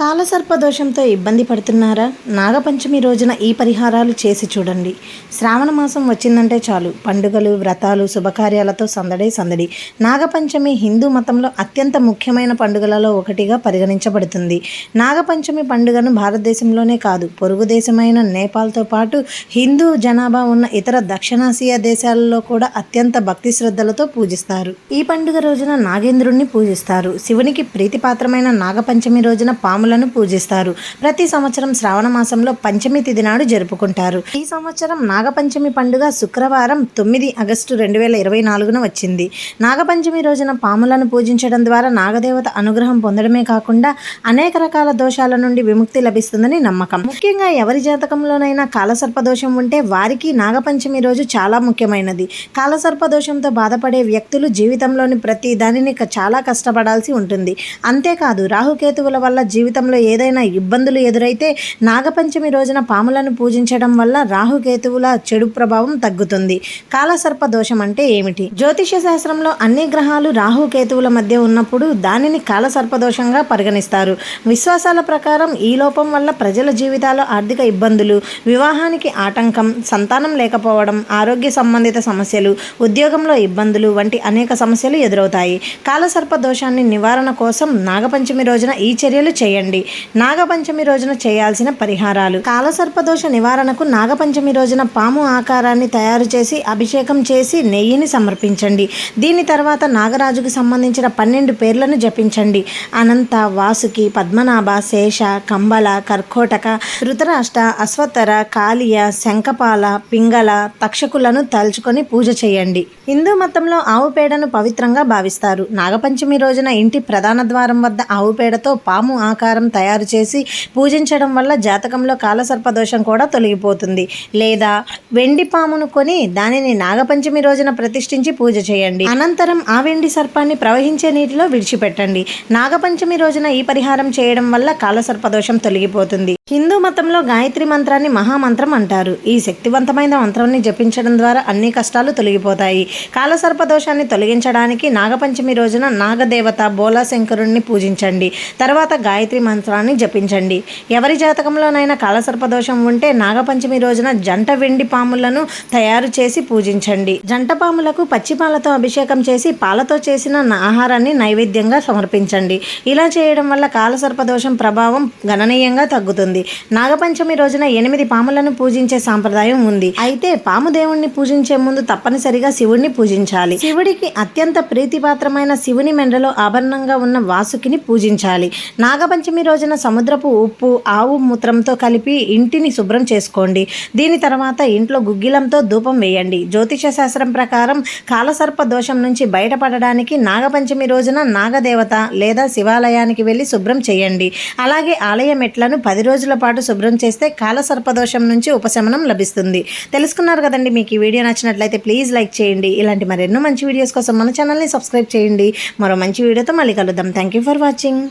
కాలసర్పదోషంతో ఇబ్బంది పడుతున్నారా? నాగపంచమి రోజున ఈ పరిహారాలు చేసి చూడండి. శ్రావణ మాసం వచ్చిందంటే చాలు. పండుగలు వ్రతాలు శుభకార్యాలతో సందడే సందడి. నాగపంచమి హిందూ మతంలో అత్యంత ముఖ్యమైన పండుగలలో ఒకటిగా పరిగణించబడుతుంది. నాగపంచమి పండుగను భారతదేశంలోనే కాదు పొరుగు దేశమైన నేపాల్తో పాటు హిందూ జనాభా ఉన్న ఇతర దక్షిణాసియా దేశాలలో కూడా అత్యంత భక్తి శ్రద్ధలతో పూజిస్తారు. ఈ పండుగ రోజున నాగేంద్రుణ్ణి పూజిస్తారు. శివునికి ప్రీతిపాత్రమైన నాగపంచమి రోజున పాము స్వాములను పూజిస్తారు. ప్రతి సంవత్సరం శ్రావణ మాసంలో పంచమి తిథి నాడు జరుపుకుంటారు. ఈ సంవత్సరం నాగపంచమి పండుగ శుక్రవారం తొమ్మిది ఆగస్టు రెండు వేల ఇరవై నాలుగున వచ్చింది. నాగపంచమి రోజున పాములను పూజించడం ద్వారా నాగదేవత అనుగ్రహం పొందడమే కాకుండా అనేక రకాల దోషాల నుండి విముక్తి లభిస్తుందని నమ్మకం. ముఖ్యంగా ఎవరి జాతకంలోనైనా కాలసర్ప దోషం ఉంటే వారికి నాగపంచమి రోజు చాలా ముఖ్యమైనది. కాలసర్ప దోషంతో బాధపడే వ్యక్తులు జీవితంలోని ప్రతి దానిని చాలా కష్టపడాల్సి ఉంటుంది. అంతేకాదు రాహుకేతువుల వల్ల జీవితం జీవితంలో ఏదైనా ఇబ్బందులు ఎదురైతే నాగపంచమి రోజున పాములను పూజించడం వల్ల రాహుకేతువుల చెడు ప్రభావం తగ్గుతుంది. కాలసర్ప దోషం అంటే ఏమిటి? జ్యోతిష శాస్త్రంలో అన్ని గ్రహాలు రాహుకేతువుల మధ్య ఉన్నప్పుడు దానిని కాలసర్ప దోషంగా పరిగణిస్తారు. విశ్వాసాల ప్రకారం ఈ లోపం వల్ల ప్రజల జీవితాల్లో ఆర్థిక ఇబ్బందులు వివాహానికి ఆటంకం సంతానం లేకపోవడం ఆరోగ్య సంబంధిత సమస్యలు ఉద్యోగంలో ఇబ్బందులు వంటి అనేక సమస్యలు ఎదురవుతాయి. కాలసర్ప దోషాన్ని నివారణ కోసం నాగపంచమి రోజున ఈ చర్యలు చేయండి. చేయండి. నాగపంచమి రోజున చేయాల్సిన పరిహారాలు. కాలసర్పదోష నివారణకు నాగపంచమి రోజున పాము ఆకారాన్ని తయారు చేసి అభిషేకం చేసి నెయ్యిని సమర్పించండి. దీని తర్వాత నాగరాజుకు సంబంధించిన పన్నెండు పేర్లను జపించండి. అనంత వాసుకి పద్మనాభ శేష కంబల కర్కోటక ధృతరాష్ట్ర అశ్వతర కాళియ శంఖపాల పింగళ తక్షకులను తలుచుకొని పూజ చేయండి. హిందూ మతంలో ఆవు పేడను పవిత్రంగా భావిస్తారు. నాగపంచమి రోజున ఇంటి ప్రధాన ద్వారం వద్ద ఆవు పేడతో పాము ఆకారం ఆహారం తయారు చేసి పూజించడం వల్ల జాతకంలో కాలసర్పదోషం కూడా తొలగిపోతుంది. లేదా వెండి పామును కొని దానిని నాగపంచమి రోజున ప్రతిష్ఠించి పూజ చేయండి. అనంతరం ఆ వెండి సర్పాన్ని ప్రవహించే నీటిలో విడిచిపెట్టండి. నాగపంచమి రోజున ఈ పరిహారం చేయడం వల్ల కాలసర్పదోషం తొలగిపోతుంది. హిందూ మతంలో గాయత్రి మంత్రాన్ని మహామంత్రం అంటారు. ఈ శక్తివంతమైన మంత్రాన్ని జపించడం ద్వారా అన్ని కష్టాలు తొలగిపోతాయి. కాలసర్ప దోషాన్ని తొలగించడానికి నాగపంచమి రోజున నాగదేవత బోలాశంకరుణ్ణి పూజించండి. తర్వాత గాయత్రి మంత్రాన్ని జపించండి. ఎవరి జాతకంలోనైనా కాలసర్ప దోషం ఉంటే నాగపంచమి రోజున జంట వెండి పాములను తయారు చేసి పూజించండి. జంట పాములకు పచ్చిపాలతో అభిషేకం చేసి పాలతో చేసిన ఆహారాన్ని నైవేద్యంగా సమర్పించండి. ఇలా చేయడం వల్ల కాలసర్ప దోషం ప్రభావం గణనీయంగా తగ్గుతుంది. ఉంది. నాగపంచమి రోజున ఎనిమిది పాములను పూజించే సాంప్రదాయం ఉంది. అయితే పాము దేవుణ్ణి పూజించే ముందు తప్పనిసరిగా శివుణ్ణి పూజించాలి. శివుడికి అత్యంత ప్రీతిపాత్రమైన శివుని మెండలో ఆభరణంగా ఉన్న వాసుకిని పూజించాలి. నాగపంచమి రోజున సముద్రపు ఉప్పు ఆవు మూత్రంతో కలిపి ఇంటిని శుభ్రం చేసుకోండి. దీని తర్వాత ఇంట్లో గుగ్గిలంతో ధూపం వేయండి. జ్యోతిష శాస్త్రం ప్రకారం కాలసర్ప దోషం నుంచి బయటపడడానికి నాగపంచమి రోజున నాగదేవత లేదా శివాలయానికి వెళ్ళి శుభ్రం చేయండి. అలాగే ఆలయ మెట్లను పది రోజులు రోజుల పాటు శుభ్రం చేస్తే కాల సర్పదోషం నుంచి ఉపశమనం లభిస్తుంది. తెలుసుకున్నారు కదండి మీకు ఈ వీడియో నచ్చినట్లయితే ప్లీజ్ లైక్ చేయండి. ఇలాంటి మరెన్నో మంచి వీడియోస్ కోసం మన ఛానల్ని సబ్స్క్రైబ్ చేయండి. మరో మంచి వీడియోతో మళ్ళీ కలుద్దాం. Thank you for watching